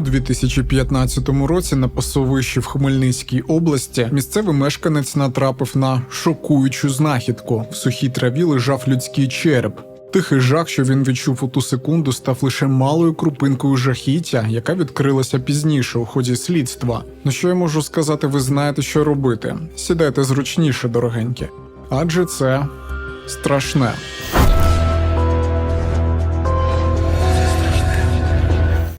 У 2015 році на пасовищі в Хмельницькій області місцевий мешканець натрапив на шокуючу знахідку. В сухій траві лежав людський череп. Тихий жах, що він відчув у ту секунду, став лише малою крупинкою жахіття, яка відкрилася пізніше у ході слідства. Ну що я можу сказати, ви знаєте, що робити. Сідайте зручніше, дорогенькі. Адже це страшне.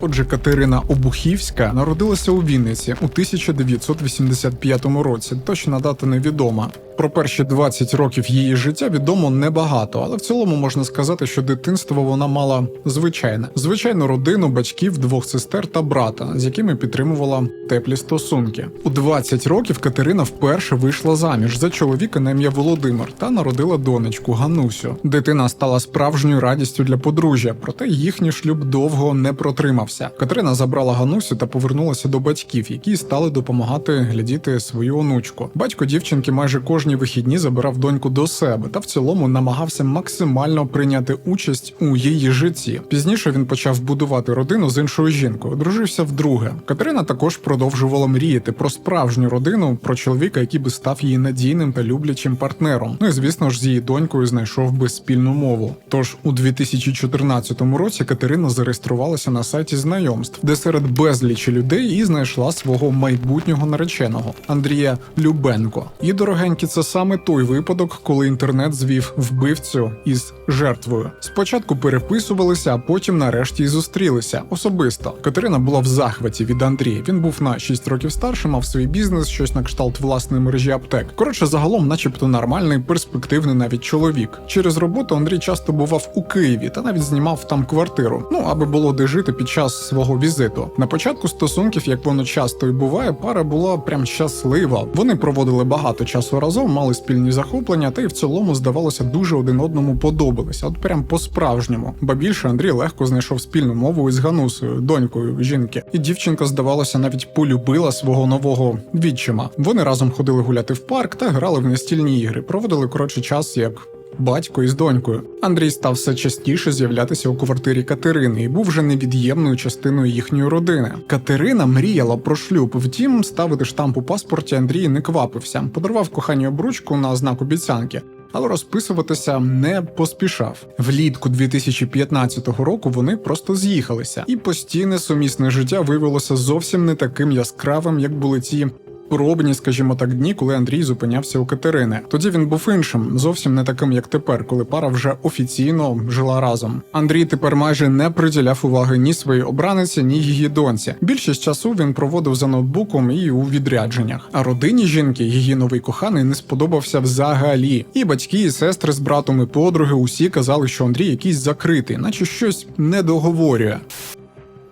Отже, Катерина Обухівська народилася у Вінниці у 1985 році. Точна дата невідома. Про перші 20 років її життя відомо небагато, але в цілому можна сказати, що дитинство вона мала звичайне. Звичайну родину, батьків, двох сестер та брата, з якими підтримувала теплі стосунки. У 20 років Катерина вперше вийшла заміж за чоловіка на ім'я Володимир та народила донечку Ганусю. Дитина стала справжньою радістю для подружжя, проте їхній шлюб довго не протримався. Катерина забрала Ганусю та повернулася до батьків, які стали допомагати глядіти свою онучку. Батько дівчинки майже кожні вихідні забирав доньку до себе та в цілому намагався максимально прийняти участь у її житті. Пізніше він почав будувати родину з іншою жінкою, одружився вдруге. Катерина також продовжувала мріяти про справжню родину, про чоловіка, який би став її надійним та люблячим партнером. Ну і звісно ж, з її донькою знайшов би спільну мову. Тож у 2014 році Катерина зареєструвалася на сайті знайомств, де серед безлічі людей і знайшла свого майбутнього нареченого Андрія Любенко. І дорогенькі, це саме той випадок, коли інтернет звів вбивцю із жертвою. Спочатку переписувалися, а потім нарешті й зустрілися особисто. Катерина була в захваті від Андрія. Він був на 6 років старшим, мав свій бізнес, щось на кшталт власної мережі аптек. Коротше, загалом, начебто, нормальний, перспективний навіть чоловік. Через роботу Андрій часто бував у Києві та навіть знімав там квартиру. Ну аби було де жити під час свого візиту. На початку стосунків, як воно часто і буває, пара була прям щаслива. Вони проводили багато часу разом, мали спільні захоплення, та й в цілому здавалося дуже один одному подобалися. От прям по-справжньому. Ба більше Андрій легко знайшов спільну мову із Ганусою, донькою жінки. І дівчинка, здавалося, навіть полюбила свого нового відчима. Вони разом ходили гуляти в парк та грали в настільні ігри. Проводили коротше час як. Батько із донькою Андрій став все частіше з'являтися у квартирі Катерини і був вже невід'ємною частиною їхньої родини. Катерина мріяла про шлюб. Втім, ставити штамп у паспорті Андрій не квапився. Подарував коханій обручку на знак обіцянки. Але розписуватися не поспішав. Влітку 2015 року вони просто з'їхалися, і постійне сумісне життя виявилося зовсім не таким яскравим, як були ті пробні, скажімо так, дні, коли Андрій зупинявся у Катерини. Тоді він був іншим, зовсім не таким, як тепер, коли пара вже офіційно жила разом. Андрій тепер майже не приділяв уваги ні своїй обраниці, ні її доньці. Більшість часу він проводив за ноутбуком і у відрядженнях. А родині жінки її новий коханий не сподобався взагалі. І батьки, і сестри з братом, і подруги усі казали, що Андрій якийсь закритий, наче щось не договорює.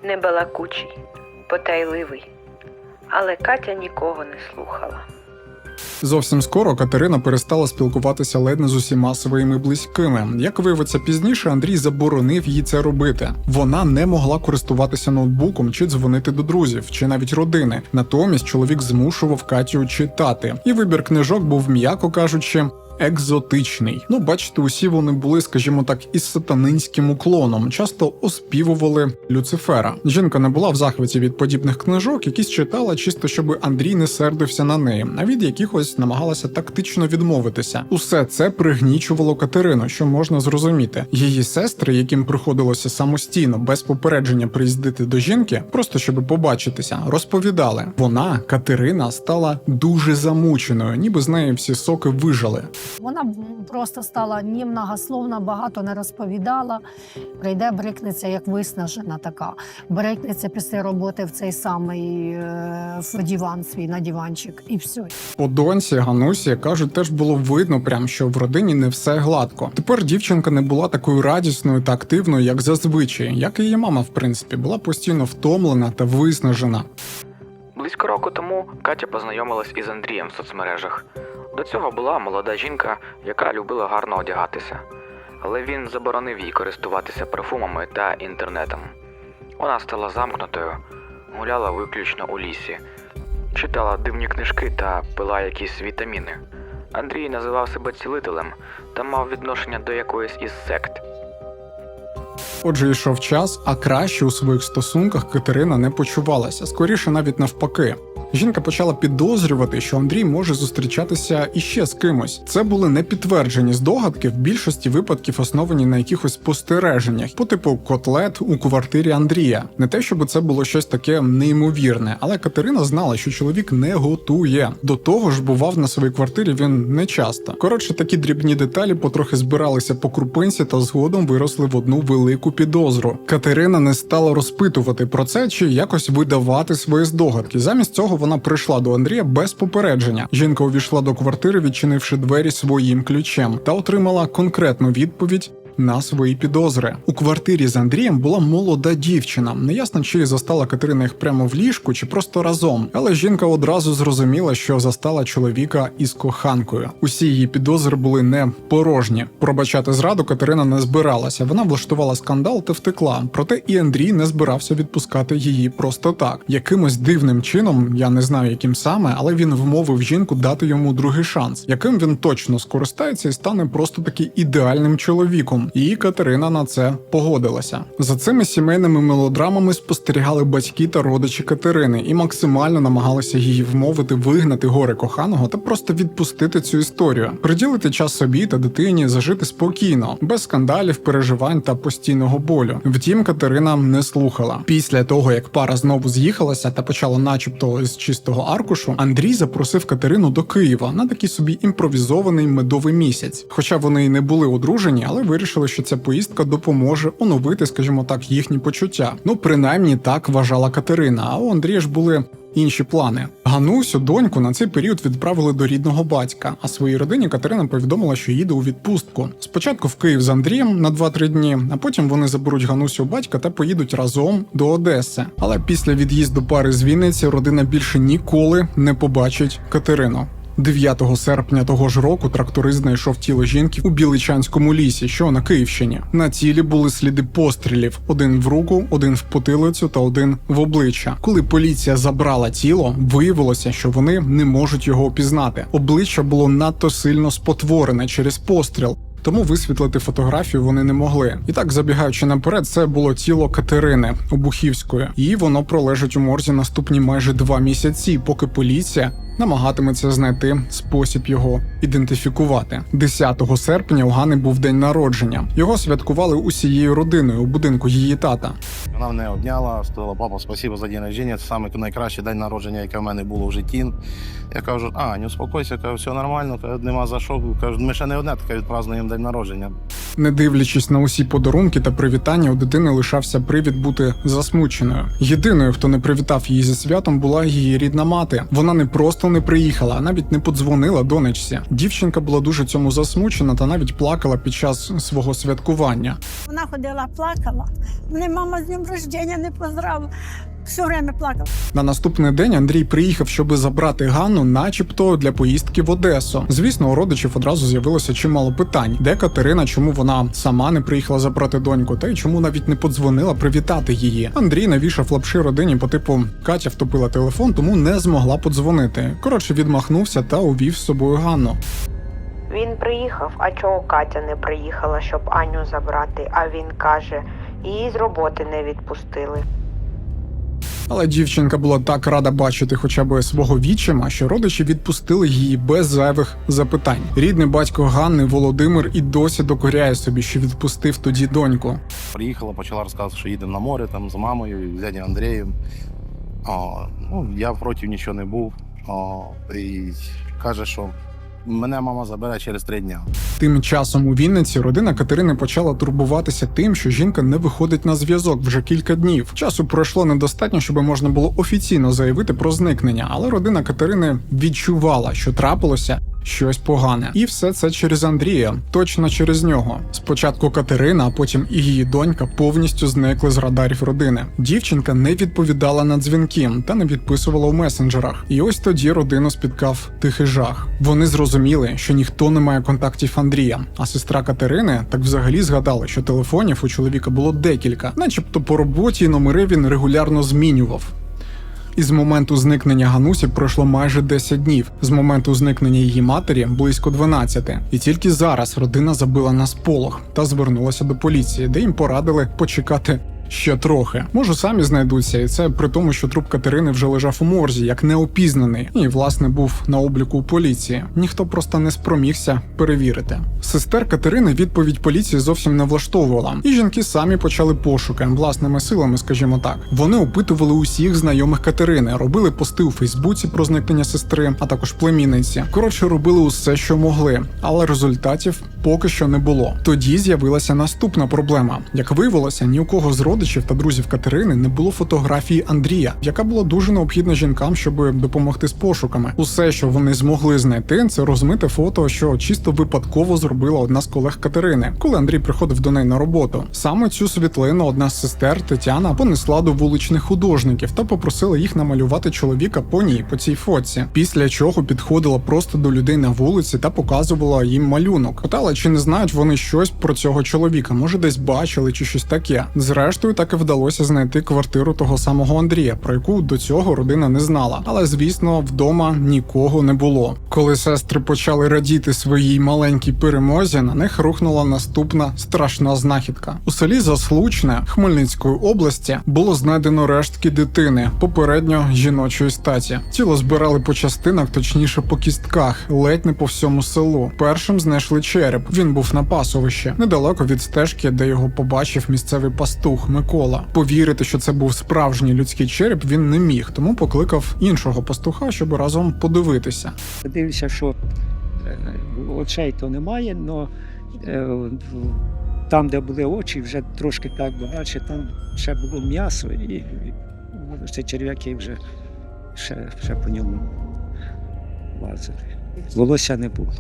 небалакучий, потайливий. Але Катя нікого не слухала. Зовсім скоро Катерина перестала спілкуватися ледь не з усіма своїми близькими. Як виявиться пізніше, Андрій заборонив їй це робити. Вона не могла користуватися ноутбуком чи дзвонити до друзів, чи навіть родини. Натомість чоловік змушував Катю читати, і вибір книжок був, м'яко кажучи. Екзотичний. Ну, бачите, усі вони були, скажімо так, із сатанинським уклоном, часто оспівували Люцифера. Жінка не була в захваті від подібних книжок, якісь читала чисто, щоб Андрій не сердився на неї, а від якихось намагалася тактично відмовитися. Усе це пригнічувало Катерину, що можна зрозуміти. Її сестри, яким приходилося самостійно без попередження приїздити до жінки, просто щоб побачитися, розповідали. Вона, Катерина, стала дуже замученою, ніби з неї всі соки вижали. Вона просто стала німногословна, багато не розповідала. Прийде, брикнеться як виснажена така. Брикнеться після роботи в цей самий е, в диван свій на диванчик, і все. По доньці Ганусі кажуть, теж було видно, прям що в родині не все гладко. Тепер дівчинка не була такою радісною та активною, як зазвичай, як і її мама, в принципі, була постійно втомлена та виснажена. Близько року тому Катя познайомилась із Андрієм в соцмережах. До цього була молода жінка, яка любила гарно одягатися. Але він заборонив їй користуватися парфумами та інтернетом. Вона стала замкнутою, гуляла виключно у лісі, читала дивні книжки та пила якісь вітаміни. Андрій називав себе цілителем та мав відношення до якоїсь із сект. Отже, йшов час, а краще у своїх стосунках Катерина не почувалася, скоріше навіть навпаки. Жінка почала підозрювати, що Андрій може зустрічатися іще з кимось. Це були непідтверджені здогадки, в більшості випадків основані на якихось спостереженнях, по типу котлет у квартирі Андрія. Не те, щоб це було щось таке неймовірне, але Катерина знала, що чоловік не готує. До того ж, бував на своїй квартирі він не часто. Коротше, такі дрібні деталі потрохи збиралися по крупинці та згодом виросли в одну велику підозру. Катерина не стала розпитувати про це чи якось видавати свої здогадки. Замість цього вона прийшла до Андрія без попередження. Жінка увійшла до квартири, відчинивши двері своїм ключем, та отримала конкретну відповідь. На свої підозри у квартирі з Андрієм була молода дівчина. Неясно, чи застала Катерина їх прямо в ліжку, чи просто разом. Але жінка одразу зрозуміла, що застала чоловіка із коханкою. Усі її підозри були не порожні. Пробачати зраду Катерина не збиралася. Вона влаштувала скандал та втекла. Проте і Андрій не збирався відпускати її просто так. Якимось дивним чином, я не знаю, яким саме, але він вмовив жінку дати йому другий шанс, яким він точно скористається і стане просто таки ідеальним чоловіком. І Катерина на це погодилася. За цими сімейними мелодрамами спостерігали батьки та родичі Катерини і максимально намагалися її вмовити вигнати горе коханого та просто відпустити цю історію, приділити час собі та дитині, зажити спокійно, без скандалів, переживань та постійного болю. Втім, Катерина не слухала. Після того, як пара знову з'їхалася та почала, начебто, з чистого аркушу, Андрій запросив Катерину до Києва на такий собі імпровізований медовий місяць. Хоча вони й не були одружені, але вирішили, що ця поїздка допоможе оновити, скажімо так, їхні почуття. Ну, принаймні так вважала Катерина. А у Андрія ж були. Інші плани Ганусю, доньку на цей період відправили до рідного батька. А своїй родині Катерина повідомила, що їде у відпустку. Спочатку в Київ з Андрієм на 2-3 дні, а потім вони заберуть Ганусю батька та поїдуть разом до Одеси. Але після від'їзду пари з Вінниці родина більше ніколи не побачить Катерину. 9 серпня того ж року тракторист знайшов тіло жінки у Біличанському лісі, що на Київщині. На тілі були сліди пострілів: один в руку, один в потилицю та один в обличчя. Коли поліція забрала тіло, виявилося, що вони не можуть його опізнати. Обличчя було надто сильно спотворене через постріл. Тому висвітлити фотографію вони не могли. І так, забігаючи наперед, це було тіло Катерини Обухівської, і воно пролежить у морзі наступні майже два місяці, поки поліція намагатиметься знайти спосіб його ідентифікувати. 10 серпня у Гани був день народження. Його святкували усією родиною у будинку її тата. Вона мене обняла, сказала, папа, спасибо за день народження. Це саме найкращий день народження, яке в мене було в житті. Я кажу, а, не успокойся, кажу, все нормально, кажу, нема за що. Кажу, ми ще не одне таке відпразнуємо день народження. Не дивлячись на усі подарунки та привітання, у дитини лишався привід бути засмученою. Єдиною, хто не привітав її зі святом, була її рідна мати. Вона не не приїхала, а навіть не подзвонила донечці. Дівчинка була дуже цьому засмучена та навіть плакала під час свого святкування. Вона ходила, плакала. Мене мама з днем рождення не поздравила. Все время плакала. На наступний день Андрій приїхав, щоби забрати Ганну, начебто для поїздки в Одесу. Звісно, у родичів одразу з'явилося чимало питань: де Катерина, чому вона сама не приїхала забрати доньку, та й чому навіть не подзвонила привітати її. Андрій навішав лапши родині по типу Катя втопила телефон, тому не змогла подзвонити. Коротше, відмахнувся та увів з собою Ганну. Він приїхав, а чого Катя не приїхала, щоб Аню забрати, а він каже, її з роботи не відпустили. Але дівчинка була так рада бачити хоча б свого вічима, що родичі відпустили її без зайвих запитань. Рідний батько Ганни Володимир і досі докоряє собі, що відпустив тоді доньку. Приїхала, почала розказувати, що їдемо на море там з мамою, з дядю Андрієм. О, ну, я проти нічого не був. О, і каже, що мене мама забере через три дні. Тим часом у Вінниці родина Катерини почала турбуватися тим, що жінка не виходить на зв'язок вже кілька днів. Часу пройшло недостатньо, щоб можна було офіційно заявити про зникнення, але родина Катерини відчувала, що трапилося. Щось погане, і все це через Андрія, точно через нього. Спочатку Катерина, а потім і її донька повністю зникли з радарів родини. Дівчинка не відповідала на дзвінки та не відписувала у месенджерах. І ось тоді родину спіткав тихий жах. Вони зрозуміли, що ніхто не має контактів Андрія. А сестра Катерини так взагалі згадала, що телефонів у чоловіка було декілька, начебто по роботі номери він регулярно змінював. Із моменту зникнення Ганусі пройшло майже 10 днів, з моменту зникнення її матері близько 12. І тільки зараз родина забила на сполох та звернулася до поліції, де їм порадили почекати. Ще трохи, може, самі знайдуться, і це при тому, що труп Катерини вже лежав у морзі, як неопізнаний, і власне був на обліку у поліції. Ніхто просто не спромігся перевірити. Сестер Катерини відповідь поліції зовсім не влаштовувала, і жінки самі почали пошуки власними силами, скажімо так. Вони опитували усіх знайомих Катерини, робили пости у Фейсбуці про зникнення сестри, а також племінниці. Коротше, робили усе, що могли, але результатів поки що не було. Тоді з'явилася наступна проблема. Як виявилося, ні у кого з родичів та друзів Катерини не було фотографії Андрія, яка була дуже необхідна жінкам, щоб допомогти з пошуками. Усе, що вони змогли знайти, це розмите фото, що чисто випадково зробила одна з колег Катерини, коли Андрій приходив до неї на роботу. Саме цю світлину одна з сестер Тетяна понесла до вуличних художників та попросила їх намалювати чоловіка по ній, по цій фотці. Після чого підходила просто до людей на вулиці та показувала їм малюнок. Питала, чи не знають вони щось про цього чоловіка, може десь бачили чи щось таке. Зрештою, так і вдалося знайти квартиру того самого Андрія, про яку до цього родина не знала. Але звісно, вдома нікого не було. Коли сестри почали радіти своїй маленькій перемозі, на них рухнула наступна страшна знахідка. У селі Заслучне Хмельницької області було знайдено рештки дитини попередньо жіночої статі. Тіло збирали по частинах, точніше по кістках, ледь не по всьому селу. Першим знайшли череп. Він був на пасовищі, недалеко від стежки, де його побачив місцевий пастух Микола. Повірити, що це був справжній людський череп, він не міг, тому покликав іншого пастуха, щоб разом подивитися. Дивлюся, що очей то немає, але там, де були очі, вже трошки так багатше, там ще було м'ясо і, ну, черв'яки вже ще, ще по ньому лазили. Волосся не було.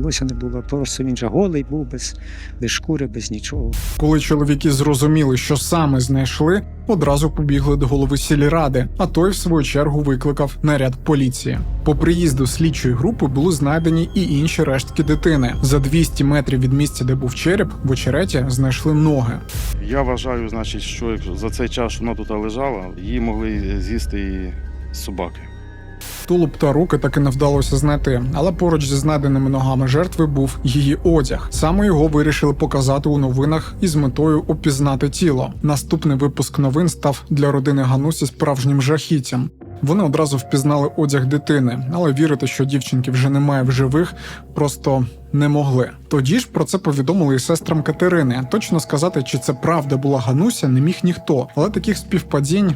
Волосся не було, просто він же голий був без, без шкури, без нічого. Коли чоловіки зрозуміли, що саме знайшли, одразу побігли до голови сільради, а той, в свою чергу, викликав наряд поліції. По приїзду слідчої групи були знайдені і інші рештки дитини. За 200 метрів від місця, де був череп, в очереті знайшли ноги. Я вважаю, значить, що за цей час, що вона тут лежала, її могли з'їсти і собаки. Тулуб та руки таки не вдалося знайти, але поруч зі знайденими ногами жертви був її одяг. Саме його вирішили показати у новинах із метою опізнати тіло. Наступний випуск новин став для родини Ганусі справжнім жахіттям. Вони одразу впізнали одяг дитини, але вірити, що дівчинки вже немає в живих, просто не могли. Тоді ж про це повідомили і сестрам Катерини. Точно сказати, чи це правда була Гануся, не міг ніхто, але таких співпадінь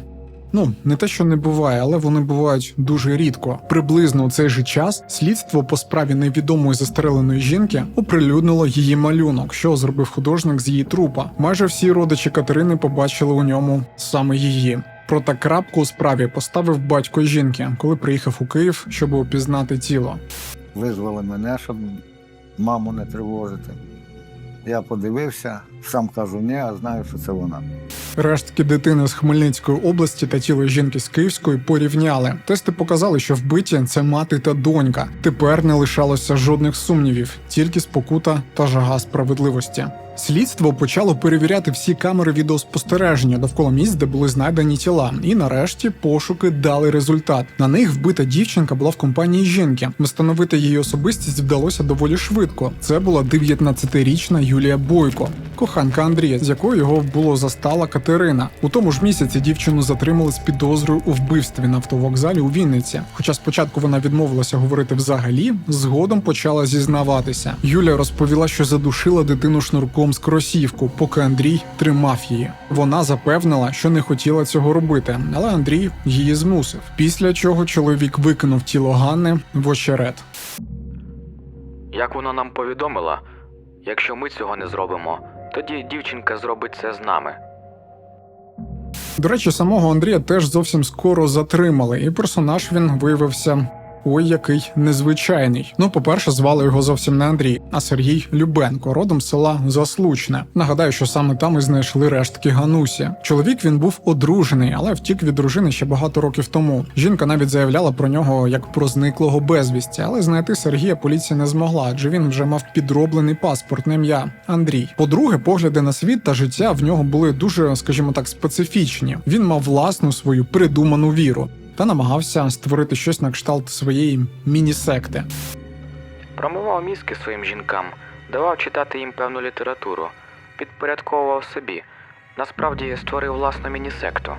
Ну, не те, що не буває, але вони бувають дуже рідко. Приблизно у цей же час слідство по справі невідомої застреленої жінки оприлюднило її малюнок, що зробив художник з її трупа. Майже всі родичі Катерини побачили у ньому саме її. Проте крапку у справі поставив батько жінки, коли приїхав у Київ, щоб опізнати тіло. Визвали мене, щоб маму не тривожити. Я подивився, сам кажу, ні, а знаю, що це вона. Рештки дитини з Хмельницької області та тіло жінки з Київської порівняли. Тести показали, що вбиті це мати та донька. Тепер не лишалося жодних сумнівів, тільки спокута та жага справедливості. Слідство почало перевіряти всі камери відеоспостереження довкола місць, де були знайдені тіла, і нарешті пошуки дали результат. На них вбита дівчинка була в компанії жінки. Встановити її особистість вдалося доволі швидко. Це була 19-річна Юлія Бойко, коханка Андрія, з якою його було застала Катерина. У тому ж місяці дівчину затримали з підозрою у вбивстві на автовокзалі у Вінниці. Хоча спочатку вона відмовилася говорити взагалі, згодом почала зізнаватися. Юля розповіла, що задушила дитину шнурком з кросівку, поки Андрій тримав її. Вона запевнила, що не хотіла цього робити, але Андрій її змусив. Після чого чоловік викинув тіло Ганни в очерет. Як вона нам повідомила, якщо ми цього не зробимо, тоді дівчинка зробить це з нами. До речі, самого Андрія теж зовсім скоро затримали, і персонаж він виявився ой який незвичайний. Ну, по-перше, звали його зовсім не Андрій, а Сергій Любенко, родом села Заслучне. Нагадаю, що саме там і знайшли рештки Ганусі. Чоловік він був одружений, але втік від дружини ще багато років тому. Жінка навіть заявляла про нього як про зниклого безвісті, але знайти Сергія поліція не змогла, адже він вже мав підроблений паспорт на ім'я Андрій. По-друге, погляди на світ та життя в нього були дуже, скажімо так, специфічні. Він мав власну свою придуману віру та намагався створити щось на кшталт своєї міні-секти. Промивав мізки своїм жінкам, давав читати їм певну літературу, підпорядковував собі. Насправді створив власну міні-секту.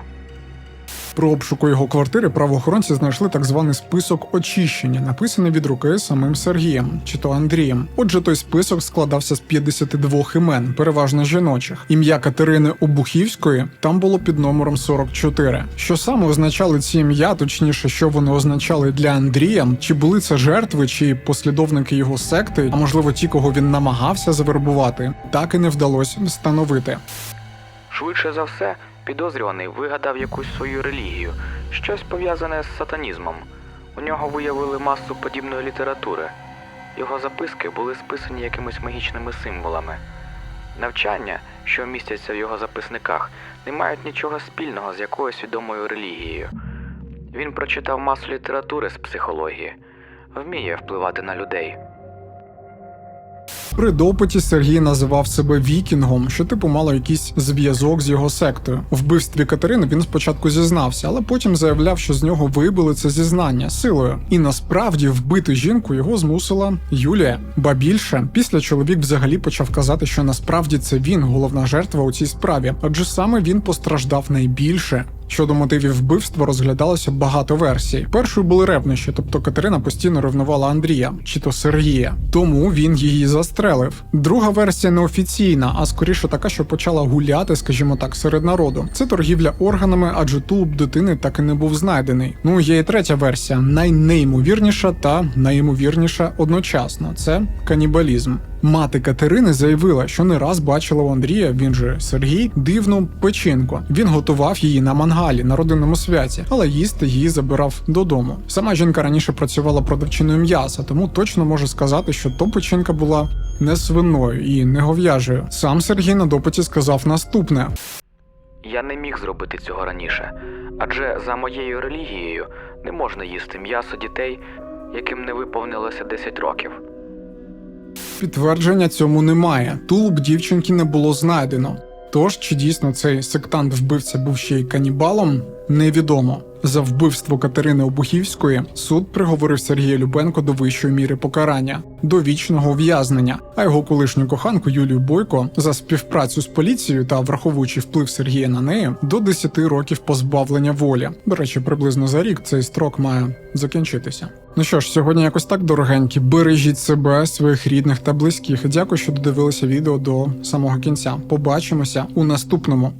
Про обшуку його квартири правоохоронці знайшли так званий список очищення, написаний від руки самим Сергієм чи то Андрієм. Отже, той список складався з 52 імен, переважно жіночих. Ім'я Катерини Обухівської там було під номером 44. Що саме означали ці ім'я, точніше, що вони означали для Андрія, чи були це жертви, чи послідовники його секти, а можливо ті, кого він намагався завербувати, так і не вдалося встановити. Швидше за все, підозрюваний вигадав якусь свою релігію, щось пов'язане з сатанізмом. У нього виявили масу подібної літератури. Його записки були списані якимись магічними символами. Навчання, що містяться в його записниках, не мають нічого спільного з якоюсь відомою релігією. Він прочитав масу літератури з психології, вміє впливати на людей. При допиті Сергій називав себе вікінгом, що типу мало якийсь зв'язок з його сектою. Вбивстві Катерини він спочатку зізнався, але потім заявляв, що з нього вибили це зізнання силою. І насправді вбити жінку його змусила Юлія. Ба більше, після чоловік взагалі почав казати, що насправді це він головна жертва у цій справі, адже саме він постраждав найбільше. Щодо мотивів вбивства розглядалося багато версій. Першою були ревнощі, тобто Катерина постійно ревнувала Андрія чи то Сергія, тому він її застрелив. Друга версія неофіційна, а скоріше така, що почала гуляти, скажімо так, серед народу. Це торгівля органами, адже тулуб дитини так і не був знайдений. Ну є і третя версія, найнеймовірніша та найімовірніша одночасно. Це канібалізм. Мати Катерини заявила, що не раз бачила у Андрія, він же Сергій, дивну печінку. Він готував її на мангалі на родинному святі, але їсти її забирав додому. Сама жінка раніше працювала продавчиною м'яса, тому точно може сказати, що то печінка була не свиною і не гов'яжею. Сам Сергій на допиті сказав наступне: Я не міг зробити цього раніше, адже за моєю релігією не можна їсти м'ясо дітей, яким не виповнилося 10 років. Підтвердження цьому немає. Тулуб дівчинки не було знайдено. Тож, чи дійсно цей сектант вбивця був ще й канібалом, невідомо. За вбивство Катерини Обухівської суд приговорив Сергія Любенко до вищої міри покарання до вічного ув'язнення, а його колишню коханку Юлію Бойко за співпрацю з поліцією та враховуючи вплив Сергія на неї до 10 років позбавлення волі. До речі, приблизно за рік цей строк має закінчитися. Ну що ж, сьогодні якось так дорогенькі. Бережіть себе, своїх рідних та близьких. Дякую, що додивилися відео до самого кінця. Побачимося у наступному.